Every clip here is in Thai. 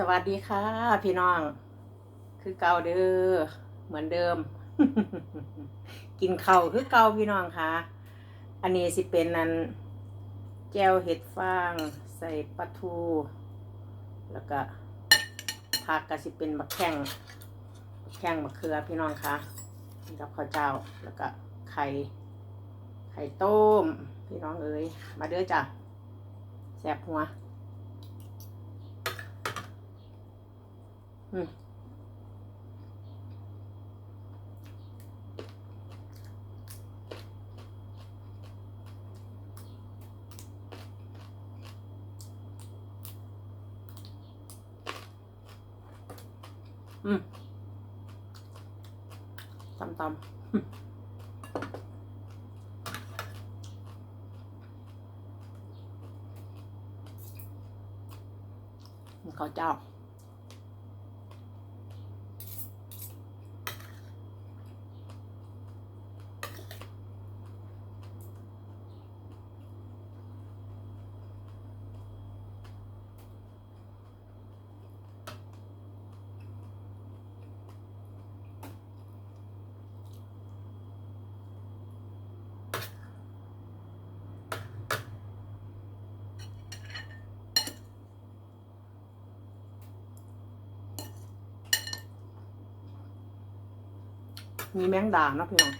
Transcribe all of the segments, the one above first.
สวัสดีค่ะ พี่น้อง คือเก่าเด้อเหมือนเดิม กินข้าวคือเก่าพี่น้องค่ะ อันนี้สิเป็นนันแจ่วเห็ดฟาง ใส่ปลาทู แล้วก็ผักก็สิเป็นมะแข้งมะแข้งมะเขือพี่น้องค่ะกับข้าวเจ้าแล้วก็ไข่ไข่ต้ม พี่น้องเอ้ยมาเด้อจ้ะแซ่บหัว อืมอืมตำ มีแมงดานะพี่น้อง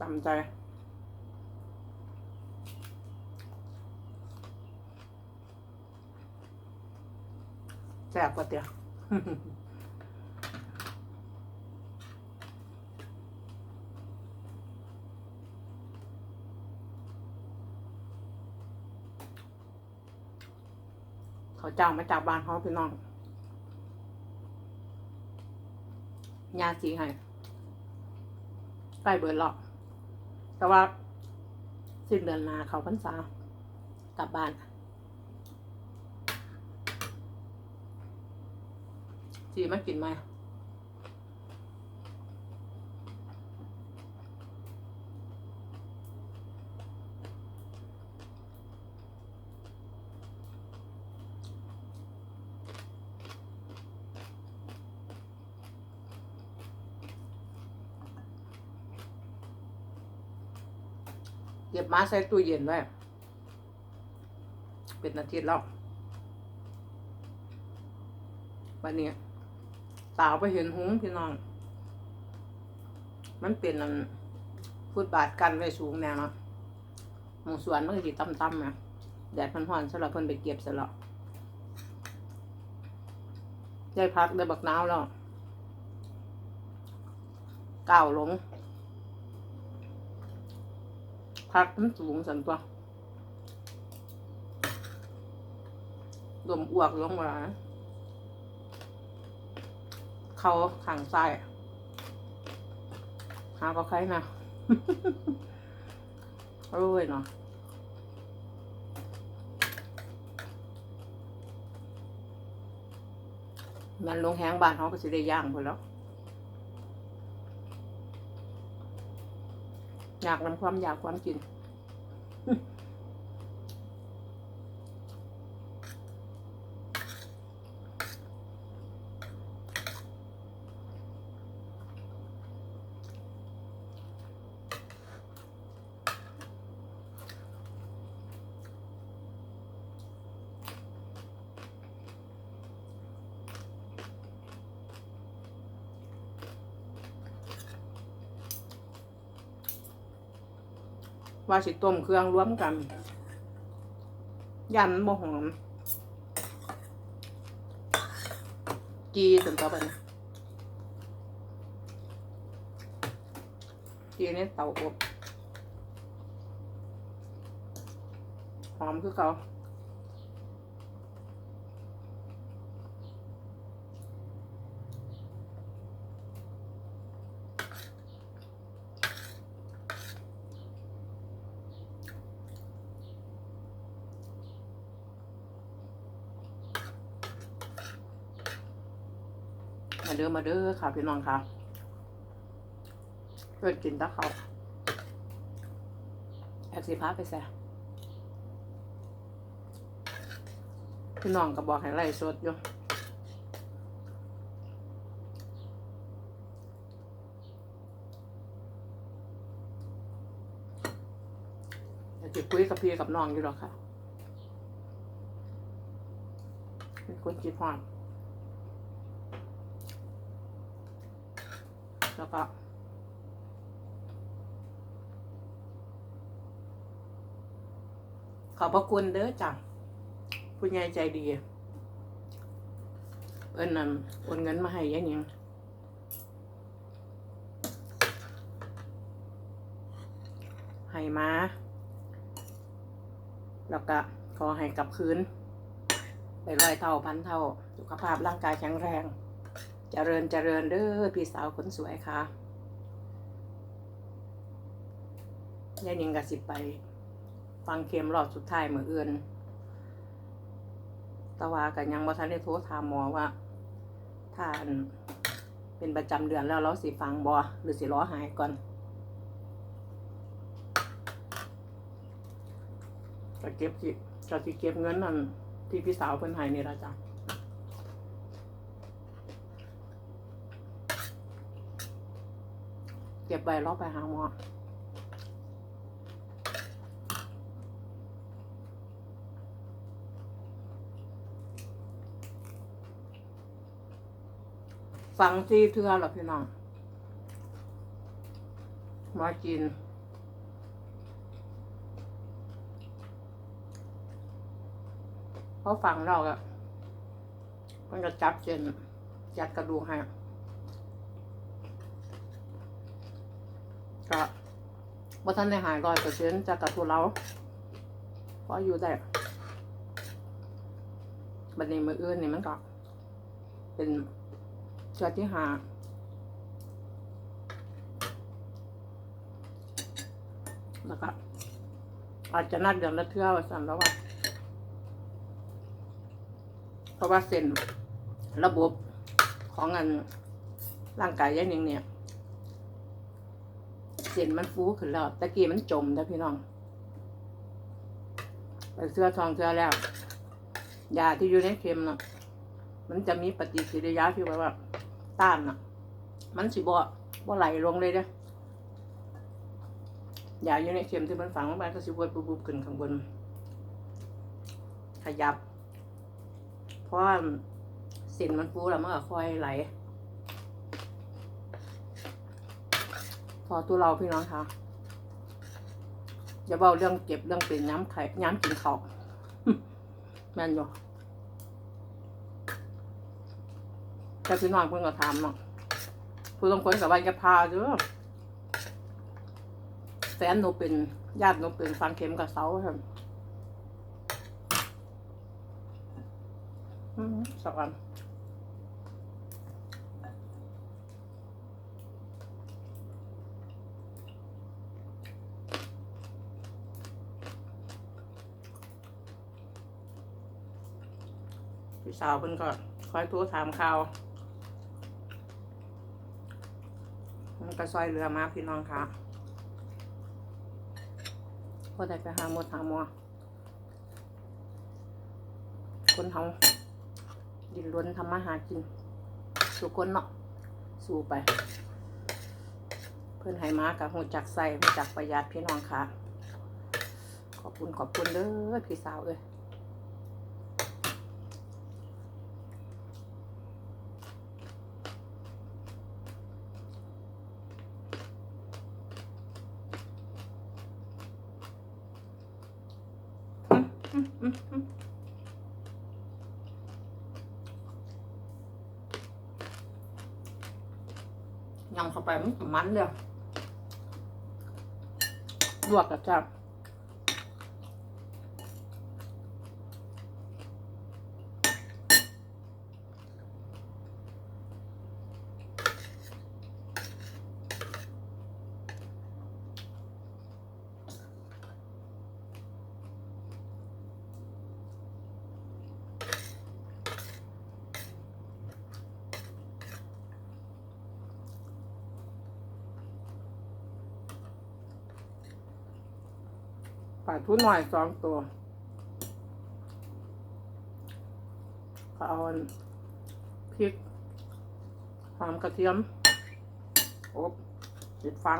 ตำใจแซ่บกว่าเตียวเขาจ้างมาจากบ้านเขาพี่น้องยาสีให้ ใกล้เบิร์ดหรอก แต่ว่าสิ้นเดือนหนาเขาพรรษากลับบ้านจีมากินไหม เก็บมาใส่ตู้เย็นไว้เป็นอาทิตย์แล้ววันนี้สาวไปเห็นหุงพี่น้อง มันเป็นอันฟุตบาทกันไว้สูงแน่นะหมูสวนมันก็สิต่ำๆนะแดดมันร้อนสำหรับเพิ่นไปเก็บซะแล้วได้พักได้บักนาวแล้วก้าวลง พักมันสูงสันตัวรวมอ้วกลงมาเขาขังซ้ายหาก็ใครนะโอ้ยเนาะมันลงแห้งบ้านเขาก็สิได้ย่างไปแล้ว อยากนำความอยากความกิน ว่าสิต้มเครื่องรวมกันยันบ่หอมจีถึงต่อไปนะจีในเตาอบหอมคือเขา เด้อมาเด้อค่ะพี่น้องค่ะเพื่อกินตะเขาแอบสีพาไปแซ่พี่น้องก็บอกให้ไล่สดอยู่จะคุยกับพี่กับน้องอยู่หรอค่ะเป็นคนคิดฮอ แล้วก็ขอบพระคุณเด้อจ้ะผู้ใหญ่ใจดีเอิ้นนั่นโอนเงินมาให้ยายหนิงให้มา แล้วก็ขอให้กลับคืน ไปร้อยเท่าพันเท่า สุขภาพร่างกายแข็งแรง เจริญเจริญเด้อพี่สาวคนสวยค่ะยายนิงกับสิไป ฟังเข็มรอบสุดท้ายเมือเอื่นตะวากันยังบ่ทันได้โทรถามหมอว่าถ้านเป็นประจำเดือนแล้วเราสิฟังบอหรือสิรอหายก่อนจะเก็บสิจะสิเก็บเงินนั่นที่พี่สาวเพิ่นให้นี่ละจ้ะ เก็บไว้รอบไปหาหมอฟังซีเทือหรอพี่น้องมากิน เพราะฟังเราอะมันจะจับเส้นยัดกระดูกให้ก็ ว่าท่านได้หายร้อยเปอร์เซ็นต์จากกระทุเราเพราะอยู่ได้บันนี้มืออื่นนี่มันก็ เป็นเชือที่หาแล้วก็อาจจะนัดเดือนละเทื่อว่าสั่นแล้วว่าเพราะว่าเส้นระบบของอันร่างกายยายหนิงเนี่ย ส้นมันฟูขึ้นแล้วตะกี้มันจมนะพี่น้องไปเสื้อทองเสื้อแล้วยาที่อยู่ในเข็มน่ะมันจะมีปฏิกิริยาที่แบบว่าต้านอะมันสิบ่บ่ไหลลงเลยเด้ยาอยู่ในเข็มที่มันฝังลงไปก็สิบวบุบๆขึ้นข้างบน ขยับเพราะเส้นมันฟูแล้วมันก็ค่อยไหล พอตัวเราพี่น้องคะอย่าเบาเรื่องเก็บเรื่องเป็นย้ำไข่ย้ำกินเขาแม่นอยู่แต่พี่น้องเพิ่นก็ถามเนาะผู้ต้องคนกับวันจะพาเด้อแฟนหนูเป็นญาติหนูเป็นฟังเข็มกับเสาครับอืมสัก พี่สาวเพิ่นก็คอยโทรถามข่าวมันก็ซอยเรือมาพี่น้องค่ะพอได้ไปหาหมดหาหมอคนเขาดินล้นทำมาหากินสู่คนเนาะสู่ไป เพื่อนให้มากับหูจักใส่หูจักประหยัดพี่น้องค่ะ ขอบคุณขอบคุณเด้อพี่สาวเอ้ยำเข้าไป มันเลยลวกกับจับ ปลาทูหน่อยสองตัวก็เอาพริก หอมกระเทียมอบติดฟัง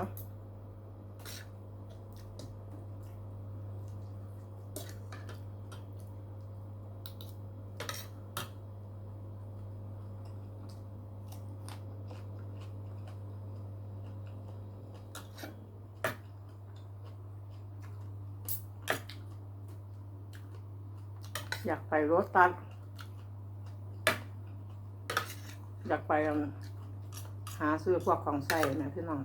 อยากไปรถตัด อยากไปหาซื้อพวกของใส่นะพี่น้อง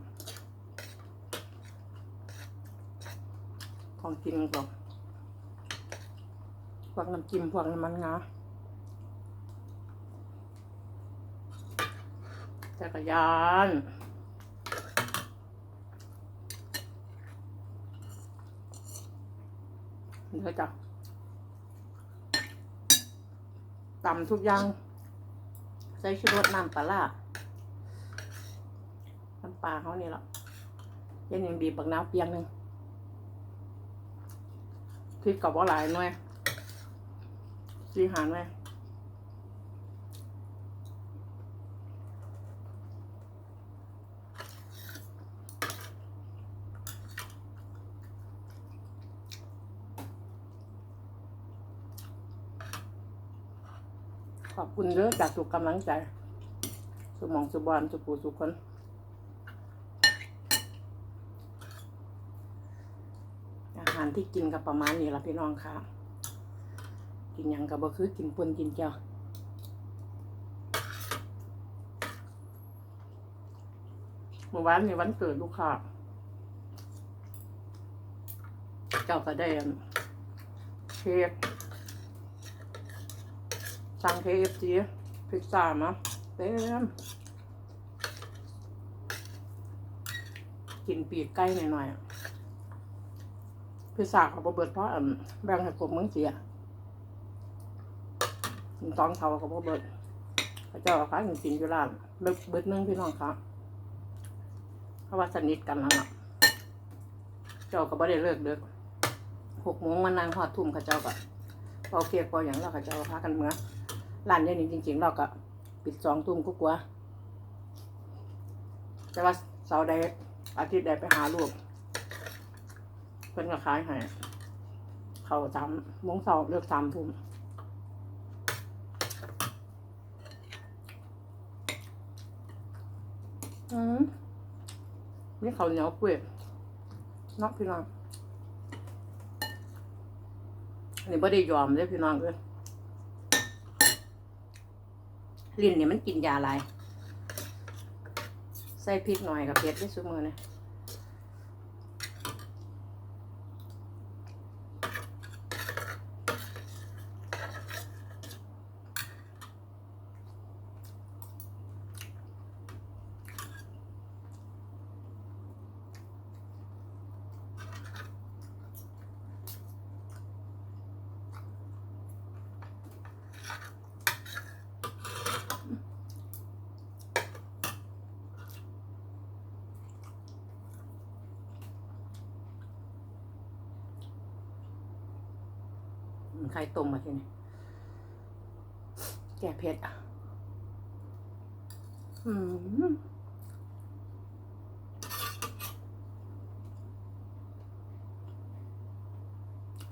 ของกินก่อนพวกน้ำจิ้มพวกน้ำมันงาจักรยานเดี๋ยวจ้ะ ตำทุกอย่าง ใส่ชูรสน้ำปลาร้าน้ำปลาเขานี่แหละยังยังบีบบักน้ำเปียงหนึ่งพริกกับว่าหลายหน่อยซีหานไว้ คุณเด้อจากทุกกำลังใจ สุมองสุบอนสุปูสุคนอาหารที่กินกับประมาณนี้ละพี่น้องค่ะ กินยังกับบ่คือกินปนกินเจ้าเมื่อวานในวันเกิดลูกค้าเจ้าก็ได้อันเค้ก สั่งเค้กเอฟซีพิซซ่ามาเต็มกินปีกไก่หน่อยๆอะพิซซ่าเขาบ่เบิดเพราะแบ่งให้กบเมืองเสียกินตอนเขาเขาบ่เบิดพระเจ้าเอาขายกินอยู่ร้านเบิดเบิดหนึงพี่น้องครับเพราะว่าสนิทกันแล้วล่ะเจ้าก็บ่ได้เลิกเด็กหกโมงมานั่งหอดทุ่มเขาเจ้าก็พอเคียกพออย่างเราเขาเจ้าพากันเมื่อ ร้านเดี๋ยวนี้จริงๆเราก็ปิดสองทุ่มก็กลัวาแต่ว่าเสาร์ใดอาทิตย์ใดไปหาลูกเพิ่นก็ขายให้เขาสามโมงเสาร์เลิกสามทุ่มอืมนี่เขาวเหนียวเปื่อยเนอกพี่น้องอันนี้ไม่ได้ยอมเลยพี่น้องเลย ลิ้นเนี่ยมันกินยาอะไร ใส่พริกหน่อยกับเผ็ดที่สุมือนะ ไข่ต้มมาทีนี้แก่เผ็ดอะอืม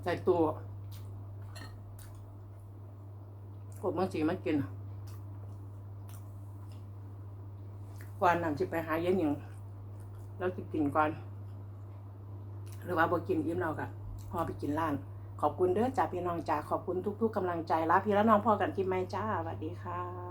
ใส่ตัวกบเมื่อสีมากินก่อนนั่นสิไปหาเย็นหยังแล้วสิกินก่อน หรือว่าบ่กินอิ่มเรากะพอไปกินร้าน ขอบคุณเด้อจ้าพี่น้องจ้าขอบคุณทุก ๆกำลังใจลาพี่และน้องพ่อกันคลิปไหมจ้าสวัสดีค่ะ